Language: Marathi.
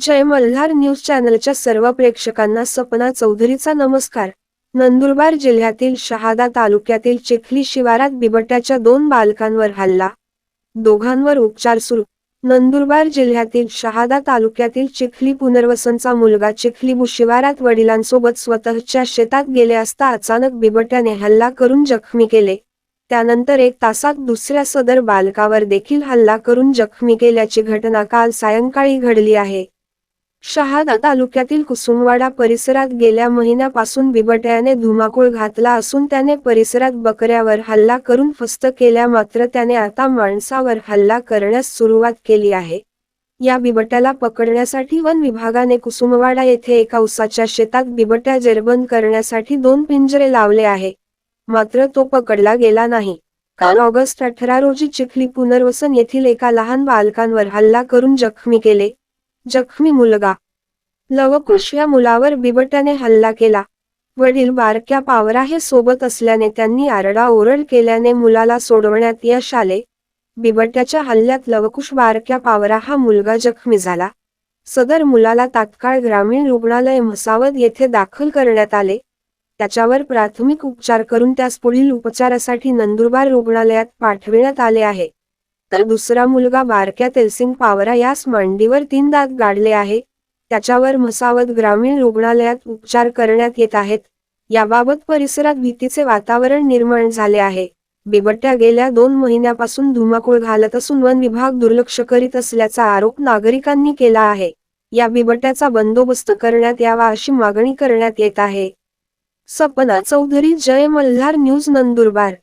जय मल्हार न्यूज चॅनलच्या सर्व प्रेक्षकांना सपना चौधरीचा नमस्कार. नंदुरबार जिल्ह्यातील शहादा तालुक्यातील चिखली शिवारात बिबट्याच्या दोन बालकांवर हल्ला. दोघांवर उपचार सुरू. नंदुरबार जिल्ह्यातील शहादा तालुक्यातील चिखली पुनर्वसनचा मुलगा चिखली शिवारात वडिलांसोबत स्वतःच्या शेतात गेले असता अचानक बिबट्याने हल्ला करून जखमी केले. त्यानंतर एक तासात दुसऱ्या सदर बालकावर देखील हल्ला करून जखमी केल्याची घटना काल सायंकाळी घडली आहे. शहादा तालुक्यातील कुसुमवाडा परिसरात गेल्या महिन्यापासून बिबट्याने धुमाकूळ घातला असून त्याने परिसरात बकऱ्यावर हल्ला करून फस्त केल्या मात्र त्याने आता माणसावर हल्ला करण्यास सुरुवात केली आहे. या बिबट्याला पकडण्यासाठी वन विभागाने कुसुमवाडा येथे एका उसाच्या शेतात बिबट्या जेरबंद करण्यासाठी दोन पिंजरे लावले आहे. मात्र तो पकडला गेला नाही. काल ऑगस्ट अठरा रोजी चिखली पुनर्वसन येथील एका लहान बालकांवर हल्ला करून जखमी केले. जखमी मुलगा लवकुश या मुलावर बिबट्याने हल्ला केला. वडील बारक्या पावरा हे सोबत असल्याने त्यांनी आरडाओरड केल्याने मुलाला सोडवण्यात यश आले. बिबट्याच्या हल्ल्यात लवकुश बारक्या पावरा हा मुलगा जखमी झाला. सदर मुलाला तात्काळ ग्रामीण रुग्णालय म्हसावद येथे दाखल करण्यात आले. त्याच्यावर प्राथमिक उपचार करून त्यास पुढील उपचारासाठी नंदुरबार रुग्णालयात पाठविण्यात आले आहे. तर दुसरा मुलगा बारक्या तेलसिंग पावरा यास मांडीवर तीन दात गाडले आहे. त्याच्यावर म्हसावत ग्रामीण रुग्णालयात उपचार करण्यात येत आहेत. याबाबत परिसरात भीतीचे वातावरण निर्माण झाले आहे. बिबट्या गेल्या दोन महिन्यापासून धुमाकूळ घालत असून वन विभाग दुर्लक्ष करीत असल्याचा आरोप नागरिकांनी केला आहे. या बिबट्याचा बंदोबस्त करण्यात यावा अशी मागणी करण्यात येत आहे. सपना चौधरी जय मल्हार न्यूज नंदुरबार.